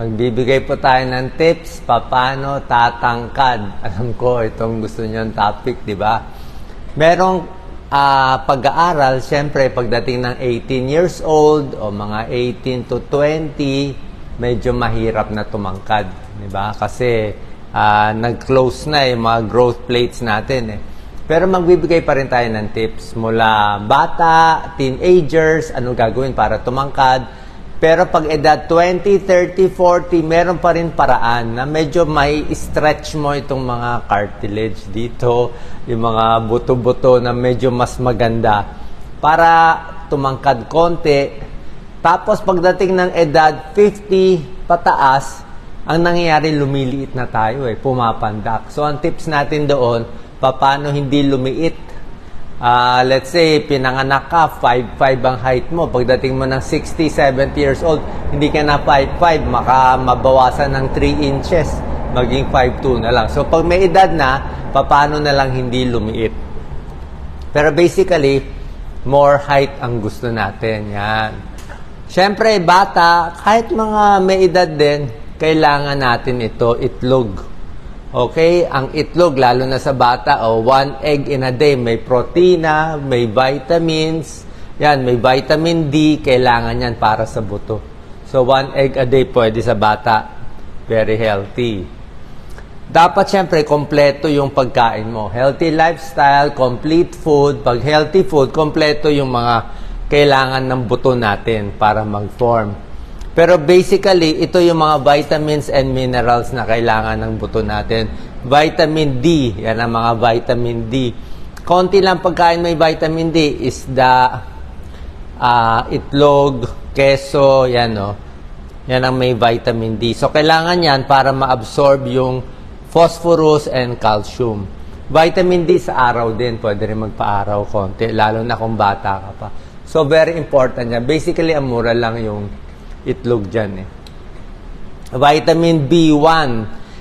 Magbibigay po tayo ng tips paano tatangkad. Alam ko, itong gusto niyong topic, di ba? Merong ah, pag-aaral, siyempre, pagdating ng 18 years old o mga 18 to 20, medyo mahirap na tumangkad, di ba? Kasi ah, nag-close na yung mga growth plates natin eh. Pero magbibigay pa rin tayo ng tips mula bata, teenagers, ano gagawin para tumangkad. Pero pag edad 20, 30, 40, meron pa rin paraan na medyo may stretch mo itong mga cartilage dito, yung mga buto-buto na medyo mas maganda para tumangkad konti. Tapos pagdating ng edad 50 pataas, ang nangyayari lumiliit na tayo eh, pumapandak. So ang tips natin doon, paano hindi lumiit Ah, let's say, pinanganak ka, 5'5 ang height mo. Pagdating mo ng 60, 70 years old, hindi ka na 5'5, maka mabawasan ng 3 inches, maging 5'2 na lang. So, pag may edad na, paano na lang hindi lumiit? Pero basically, more height ang gusto natin. Yan. Siyempre, bata, kahit mga may edad din, kailangan natin ito itlog. Okay? Ang itlog, lalo na sa bata, o one egg in a day, may protina, may vitamins, yan, may vitamin D, kailangan yan para sa buto. So, one egg a day pwede sa bata. Very healthy. Dapat siyempre, kompleto yung pagkain mo. Healthy lifestyle, complete food. Pag healthy food, kompleto yung mga kailangan ng buto natin para mag-form. Pero basically, ito yung mga vitamins and minerals na kailangan ng buto natin. Vitamin D, yan ang mga vitamin D. Konti lang pagkain may vitamin D, isda, ah, itlog, keso, yan o. Yan ang may vitamin D. So, kailangan yan para ma-absorb yung phosphorus and calcium. Vitamin D sa araw din, pwede rin magpa-araw konti, lalo na kung bata ka pa. So, very important yan. Basically, ang mura lang yung itlog dyan eh. Vitamin B1,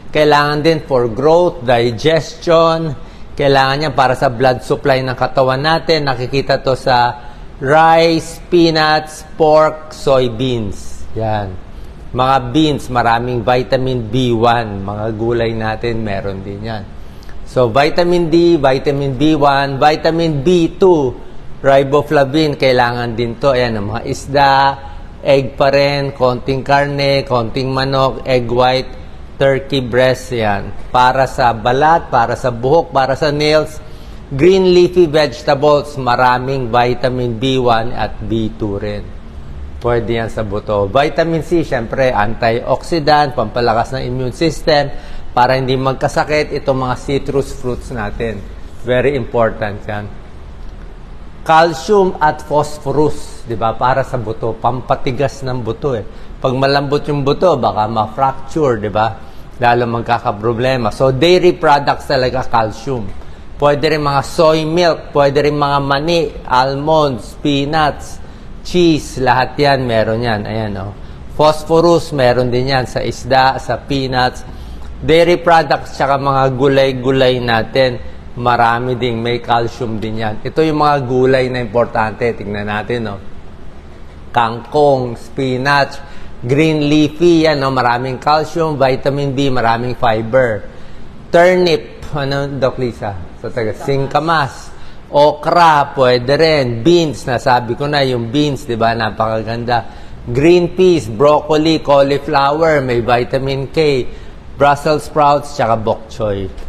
kailangan din for growth, digestion, kailangan yan para sa blood supply ng katawan natin. Nakikita to sa rice, peanuts, pork, soybeans. Yan. Mga beans, maraming vitamin B1. Mga gulay natin, meron din yan. So, vitamin D, vitamin B1, vitamin B2, riboflavin, kailangan din to. Ayan, ang mga isda, egg pa rin, konting karne, konting manok, egg white, turkey breast, yan. Para sa balat, para sa buhok, para sa nails, green leafy vegetables, maraming vitamin B1 at B2 rin. Pwede yan sa buto. Vitamin C, syempre, antioxidant, pampalakas ng immune system, para hindi magkasakit itong mga citrus fruits natin. Very important yan calcium at phosphorus, 'di ba? Para sa buto, pampatigas ng buto eh. Pag malambot yung buto, baka ma-fracture, 'di ba? Lalo magkakaproblema. So dairy products talaga calcium. Pwede rin mga soy milk, pwede rin mga mani, almonds, peanuts, cheese, lahat 'yan meron 'yan. Ayan oh. Phosphorus meron din 'yan sa isda, sa peanuts. Dairy products tsaka mga gulay-gulay natin marami ding may calcium din yan. Ito yung mga gulay na importante. Tingnan natin, no? Kangkong, spinach, green leafy, yan, no? Maraming calcium, vitamin B, maraming fiber. Turnip, ano, Doc Lisa? Sa taga, singkamas. Okra, pwede rin. Beans, nasabi ko na, yung beans, di ba? Napakaganda. Green peas, broccoli, cauliflower, may vitamin K. Brussels sprouts, tsaka bok choy.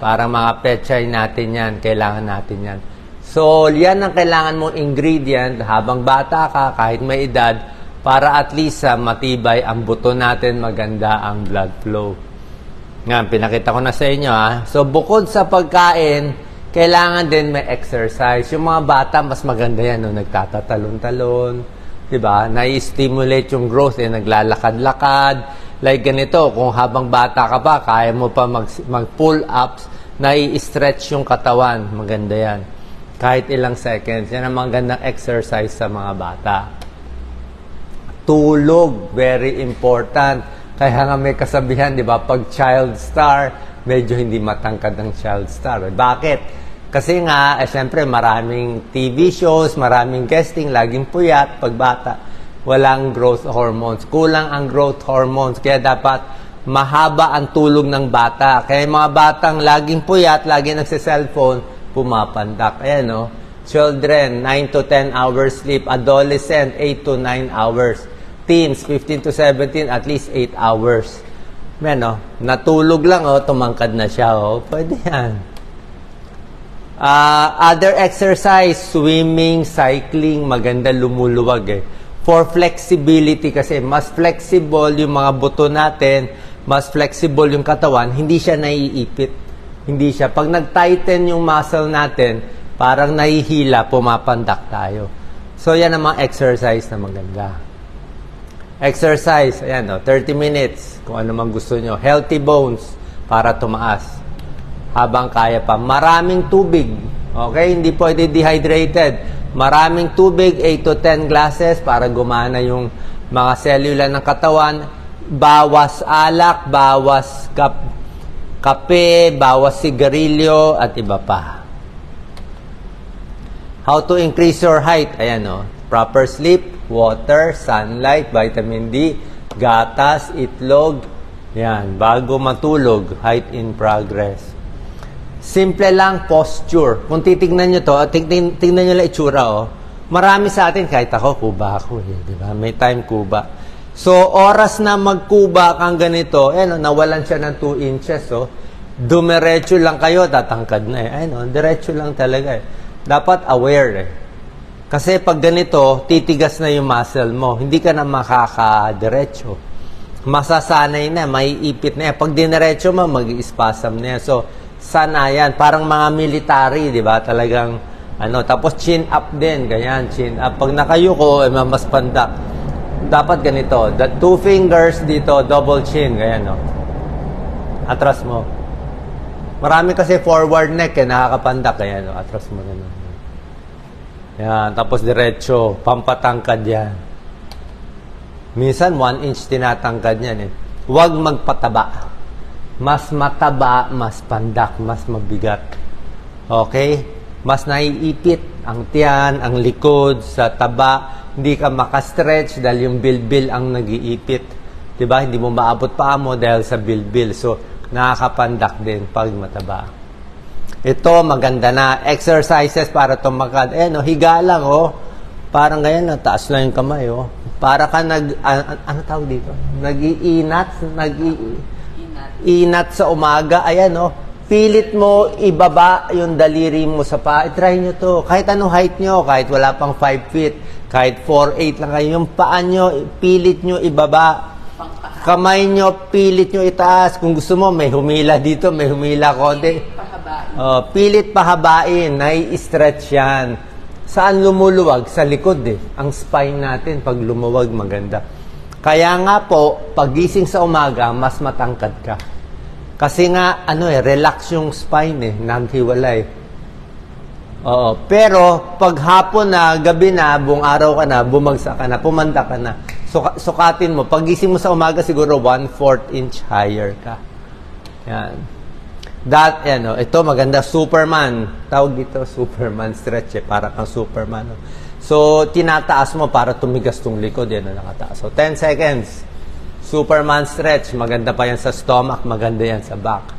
Para mga pechay natin yan, kailangan natin yan. So, yan ang kailangan mong ingredient habang bata ka, kahit may edad, para at least sa matibay ang buto natin, maganda ang blood flow. Nga, pinakita ko na sa inyo ha. So, bukod sa pagkain, kailangan din may exercise. Yung mga bata, mas maganda yan, no? nagtatatalon-talon, di ba? Nai-stimulate yung growth, eh, naglalakad-lakad, Like ganito, kung habang bata ka pa, kaya mo pa mag, mag-pull-ups, nai-stretch yung katawan. Maganda yan. Kahit ilang seconds. Yan ang magandang exercise sa mga bata. Tulog, very important. Kaya nga may kasabihan, di ba? Pag child star, medyo hindi matangkad ng child star. Bakit? Kasi nga, eh, siyempre, maraming TV shows, maraming guesting, laging puyat pag bata. Walang growth hormones. Kulang ang growth hormones. Kaya dapat mahaba ang tulog ng bata. Kaya mga batang laging puyat, laging nagsa-cellphone, pumapandak. Ayan, no? Children, 9 to 10 hours sleep. Adolescent, 8 to 9 hours. Teens, 15 to 17, at least 8 hours. Yan, no? Natulog lang, oh, tumangkad na siya, oh. Pwede yan. Ah, other exercise, swimming, cycling, maganda lumuluwag eh. For flexibility kasi, mas flexible yung mga buto natin, mas flexible yung katawan, hindi siya naiipit. Hindi siya. Pag nag-tighten yung muscle natin, parang nahihila, pumapandak tayo. So, yan ang mga exercise na maganda. Exercise, ayan o, 30 minutes, kung ano man gusto nyo. Healthy bones, para tumaas habang kaya pa. Maraming tubig. Okay? Hindi pwede dehydrated. Maraming tubig, 8 to 10 glasses para gumana yung mga selula ng katawan. Bawas alak, bawas kap kape, bawas sigarilyo, at iba pa. How to increase your height? Ayan o. Proper sleep, water, sunlight, vitamin D, gatas, itlog. Yan. Bago matulog, height in progress. Simple lang posture. Kung titignan nyo to, at tignan, tignan nyo lang itsura, oh. Marami sa atin, kahit ako, kuba ako, eh, di ba? May time kuba. So, oras na magkuba kang ganito, eh, nawalan siya ng 2 inches, oh. Dumiretso lang kayo, tatangkad na eh. Ay, no, diretso lang talaga eh. Dapat aware eh. Kasi pag ganito, titigas na yung muscle mo. Hindi ka na makakadiretso. Masasanay na, may ipit na yan. Pag diniretso mo, mag-spasm na yan. So, sanayan. Parang mga military, di ba? Talagang, ano, tapos chin up din, ganyan, chin up. Pag nakayuko, eh, mas pandak. Dapat ganito, the two fingers dito, double chin, ganyan, no? Atras mo. Marami kasi forward neck, eh, nakakapandak, ganyan, no? Atras mo ganun. Yan, tapos diretso, pampatangkad yan. Minsan, one inch tinatangkad yan, eh. Huwag magpataba mas mataba, mas pandak, mas mabigat. Okay? Mas naiipit ang tiyan, ang likod, sa taba. Hindi ka makastretch dahil yung bilbil ang nag-iipit. Diba? Hindi mo maabot pa mo dahil sa bilbil. So, nakakapandak din pag mataba. Ito, maganda na. Exercises para tumakad. Eh, no, higa lang, oh. Parang ganyan, taas lang yung kamay, oh. Para ka nag, an- ano tawag dito? Nag-iinat, nag inat sa umaga, ayan no, pilit mo ibaba yung daliri mo sa paa. I-try nyo to. Kahit anong height nyo, kahit wala pang 5 feet, kahit 4'8 lang kayo, yung paa nyo, pilit nyo ibaba. Kamay nyo, pilit nyo itaas. Kung gusto mo, may humila dito, may humila konti. Oh, pilit pahabain, nai-stretch yan. Saan lumuluwag? Sa likod eh. Ang spine natin, pag lumuwag, maganda. Kaya nga po, pagising sa umaga, mas matangkad ka. Kasi nga, ano eh, relax yung spine eh, naghiwalay. Oo. Pero, pag hapon na, gabi na, buong araw ka na, bumagsak ka na, pumanda ka na, suka, sukatin mo, pagising mo sa umaga, siguro 1/4 inch higher ka. Yan. That, ano, ito maganda, Superman. Tawag dito, Superman stretch eh, para kang Superman. no? So, tinataas mo para tumigas tong likod, yan na nakataas. So, 10 seconds. Superman stretch, maganda pa yan sa stomach, maganda yan sa back.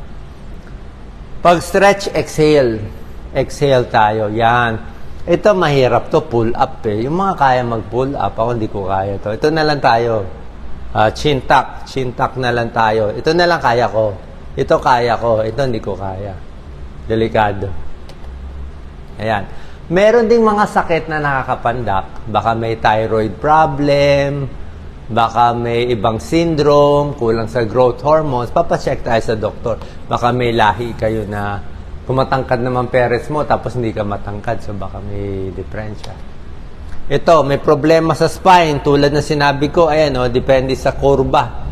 Pag stretch, exhale. Exhale tayo, yan. Ito mahirap to, pull up eh. Yung mga kaya mag-pull up, ako hindi ko kaya to. Ito na lang tayo. Ah, chin tuck, chin tuck na lang tayo. Ito na lang kaya ko. Ito kaya ko, ito hindi ko kaya. Delikado. Ayan. Meron ding mga sakit na nakakapandak. Baka may thyroid problem, baka may ibang syndrome, kulang sa growth hormones, papacheck tayo sa doktor. Baka may lahi kayo na kumatangkad naman parents mo tapos hindi ka matangkad, so baka may diferensya. Ito, may problema sa spine, tulad na sinabi ko, ayan o, depende sa kurba.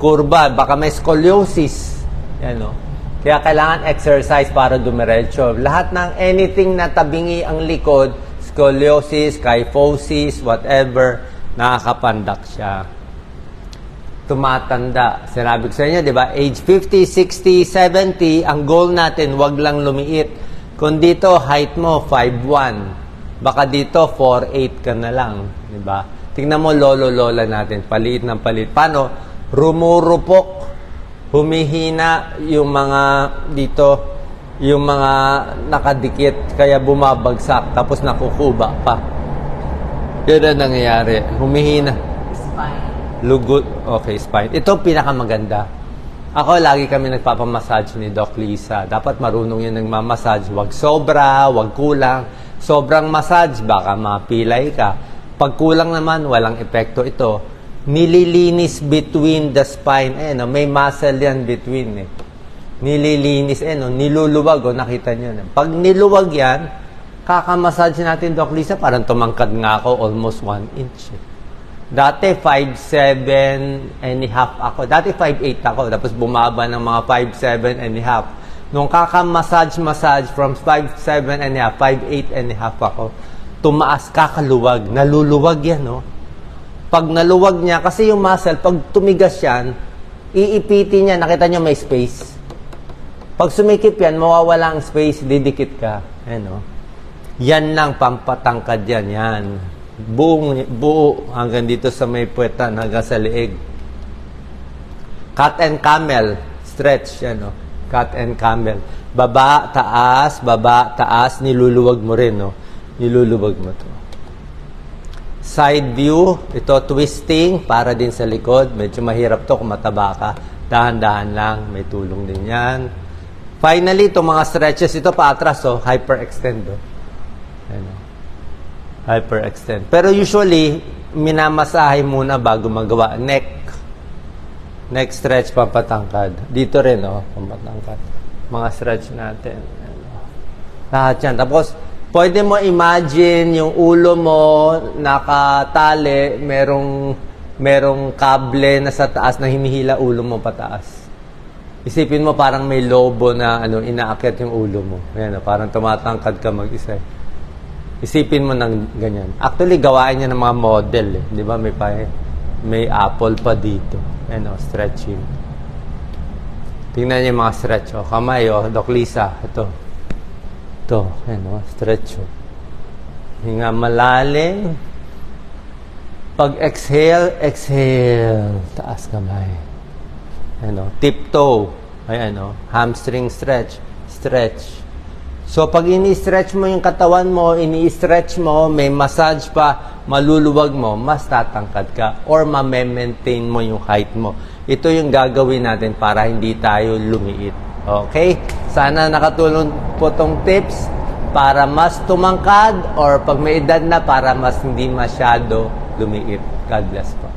Kurba, baka may scoliosis. Ayan o. Kaya kailangan exercise para dumiretso. Lahat ng anything na tabingi ang likod, scoliosis, kyphosis, whatever, nakakapandak siya. Tumatanda. Sinabi ko sa inyo, di ba? Age 50, 60, 70, ang goal natin, wag lang lumiit. Kung dito, height mo, 5'1". Baka dito, 4'8 ka na lang. Di ba? Tingnan mo, lolo-lola natin, paliit ng paliit. Paano? Rumurupok, humihina yung mga dito, yung mga nakadikit, kaya bumabagsak, tapos nakukuba pa. Yun ang nangyayari. Humihina. Spine. Lugot. Okay, spine. Ito pinakamaganda. Ako, lagi kami nagpapamassage ni Doc Lisa. Dapat marunong yun nagmamassage. Huwag sobra, huwag kulang. Sobrang massage, baka mapilay ka. Pag kulang naman, walang epekto ito. Nililinis between the spine. Eh, no? may muscle yan between. Eh. Nililinis, eh, no? niluluwag. Oh, nakita nyo. Pag niluwag yan, kakamassage natin, Doc Lisa, parang tumangkad nga ako almost 1 inch. Dati 5'7 and a half ako. Dati 5'8 ako. Tapos bumaba ng mga 5'7 and a half. Nung kaka-massage-massage from 5'7 and a half, 5'8 and a half ako, tumaas kakaluwag. Naluluwag yan, no? Pag naluwag niya, kasi yung muscle, pag tumigas yan, iipiti niya, nakita niyo may space. Pag sumikip yan, mawawala ang space, didikit ka. Ayan, no? Yan lang, pampatangkad yan, yan. Buong, buo hanggang dito sa may puwetan, hanggang sa leeg. Cut and camel, stretch, yan, no? Cut and camel. Baba, taas, baba, taas, niluluwag mo rin, no? Niluluwag mo to. Side view, ito twisting para din sa likod. Medyo mahirap to kung mataba ka. Dahan-dahan lang, may tulong din yan. Finally, itong mga stretches, ito paatras, oh, hyperextend. Oh. Ayan, oh. Hyperextend. Pero usually, minamasahe muna bago magawa. Neck. Neck stretch, pampatangkad. Dito rin, oh, pampatangkad. Mga stretch natin. Ayan, oh. Lahat yan. Tapos, pwede mo imagine yung ulo mo nakatali, merong, merong kable na sa taas na hinihila ulo mo pataas. Isipin mo parang may lobo na ano inaakyat yung ulo mo. Ayan, oh, parang tumatangkad ka mag-isa. Isipin mo ng ganyan. Actually, gawain niya ng mga model. Eh. Di ba? May, pa, may apple pa dito. Ayan o, stretching. Tingnan niyo mga stretch. O, kamay o, Doc Lisa. Ito. Ito. Ayan o, stretch o. Hinga malalim. Pag exhale, exhale. Taas kamay. Ayan o, tiptoe. Ayan o, hamstring stretch. Stretch. So, pag ini-stretch mo yung katawan mo, ini-stretch mo, may massage pa, maluluwag mo, mas tatangkad ka or ma-maintain mo yung height mo. Ito yung gagawin natin para hindi tayo lumiit. Okay? Sana nakatulong po tong tips para mas tumangkad or pag may edad na para mas hindi masyado lumiit. God bless po.